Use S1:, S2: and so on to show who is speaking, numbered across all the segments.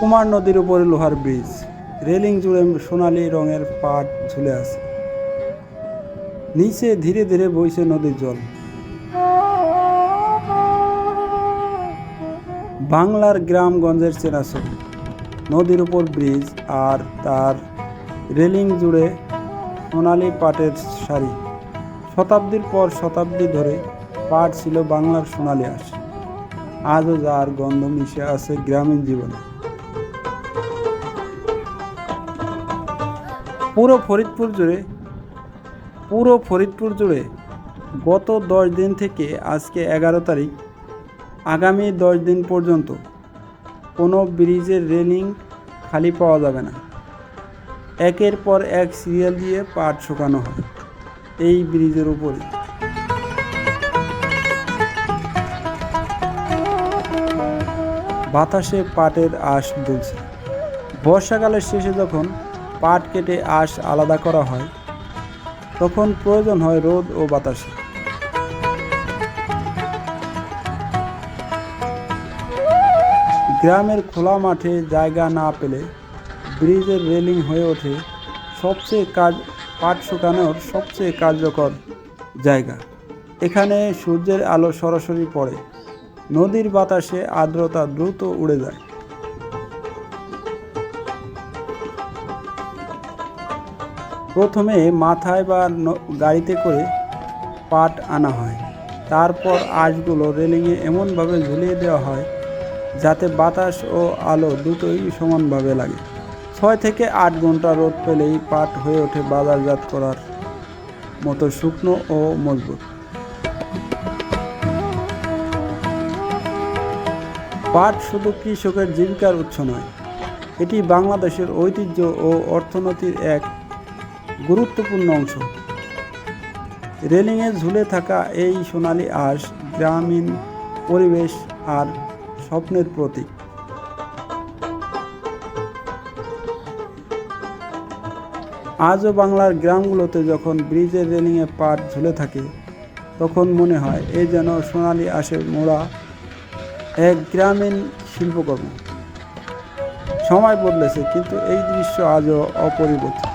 S1: কুমার নদীর উপরে লোহার ব্রিজ। রেলিং জুড়ে সোনালি রঙের পাট ঝুলে আছে। নিচে ধীরে ধীরে বইছে নদীর জল। বাংলার গ্রামগঞ্জের চেনা নদীর উপর ব্রিজ আর তার রেলিং জুড়ে সোনালি পাটের শাড়ি। শতাব্দীর পর শতাব্দী ধরে পাট ছিল বাংলার সোনালি আশ। আজও যার গন্ধ মিশে আছে গ্রামীণ জীবনে। পুরো ফরিদপুর জুড়ে, পুরো ফরিদপুর জুড়ে গত দশ দিন থেকে আজকে এগারো তারিখ, আগামী দশ দিন পর্যন্ত কোনো ব্রিজের রেলিং খালি পাওয়া যাবে না। একের পর এক সিরিয়াল দিয়ে পাট শুকানো হয় এই ব্রিজের উপরে। বাতাসে পাটের আঁশ দুলছে। বর্ষাকালের শেষে যখন পাট কেটে আঁশ আলাদা করা হয়, তখন প্রয়োজন হয় রোদ ও বাতাসে। গ্রামের খোলা মাঠে জায়গা না পেলে ব্রিজের রেলিং হয়ে ওঠে সবচেয়ে কাজ, পাট শুকানোর সবচেয়ে কার্যকর জায়গা। এখানে সূর্যের আলো সরাসরি পড়ে, নদীর বাতাসে আর্দ্রতা দ্রুত উড়ে যায়। প্রথমে মাথায় বা গাড়িতে করে পাট আনা হয়। তারপর আঁশগুলো রেলিংয়ে এমনভাবে ঝুলিয়ে দেওয়া হয় যাতে বাতাস ও আলো দুটোই সমানভাবে লাগে। ছয় থেকে আট ঘণ্টা রোদ পেলেই পাট হয়ে ওঠে বাজারজাত করার মতো শুকনো ও মজবুত। পাট শুধু কৃষকের জীবিকার উৎস নয়, এটি বাংলাদেশের ঐতিহ্য ও অর্থনীতির এক গুরুত্বপূর্ণ অংশ। রেলিংয়ে ঝুলে থাকা এই সোনালি আঁশ গ্রামীণ পরিবেশ আর স্বপ্নের প্রতীক। আজও বাংলার গ্রামগুলোতে যখন ব্রিজের রেলিংয়ে পাট ঝুলে থাকে, তখন মনে হয় এ যেন সোনালি আঁশের মোড়া এক গ্রামীণ শিল্পকর্ম। সময় বদলেছে, কিন্তু এই দৃশ্য আজও অপরিবর্তিত।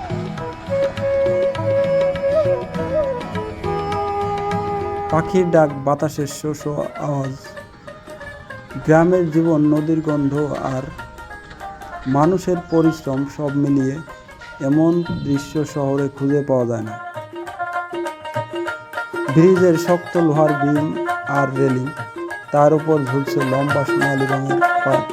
S1: পাখির ডাক, বাতাসের শোষ আওয়াজ, গ্রামের জীবন, নদীর গন্ধ আর মানুষের পরিশ্রম সব মিলিয়ে এমন দৃশ্য শহরে খুঁজে পাওয়া যায় না। ব্রিজের শক্ত লোহার বিম আর রেলিং, তার উপর ঝুলছে লম্বা সোনালি রঙের পাট